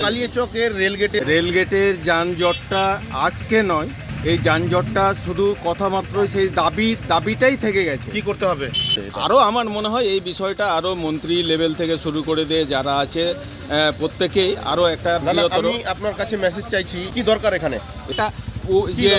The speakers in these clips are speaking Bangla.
কালিয়াচকের রেলগেটে রেলগেটের যানজটটা আজকে নয় এই যানজটটা শুধু কথা মাত্রই সেই দাবি দাবিটাই থেকে গেছে। কি করতে হবে? আরও আমার মনে হয় এই বিষয়টা আরও মন্ত্রী লেভেল থেকে শুরু করে দিয়ে যারা আছে প্রত্যেকেই আরও একটা আমি আপনার কাছে মেসেজ চাইছি কি দরকার এখানে? এটা যে?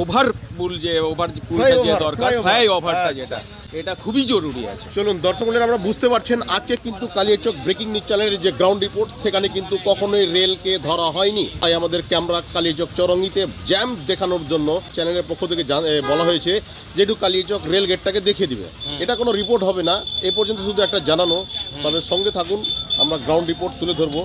ওভার পুল যে ওভার পুলটা যে দরকার ফ্লাই ওভারটা আচ্ছা। যেটা এটা খুবই জরুরি আছে। চলুন দর্শক আমরা বুঝতে পারছেন আজকে কিন্তু কালিয়াচক ব্রেকিং নিউজ চ্যানেলের যে গ্রাউন্ড রিপোর্ট সেখানে কিন্তু কখনোই রেলকে ধরা হয়নি। তাই আমাদের ক্যামেরা কালিয়াচক চরঙ্গিতে জ্যাম দেখানোর জন্য চ্যানেলের পক্ষ থেকে বলা হয়েছে যেটু কালিয়াচক রেল গেটটাকে দেখিয়ে দিবে। এটা কোনো রিপোর্ট হবে না। এ পর্যন্ত শুধু একটা জানানো। তবে সঙ্গে থাকুন আমরা গ্রাউন্ড রিপোর্ট তুলে ধরবো।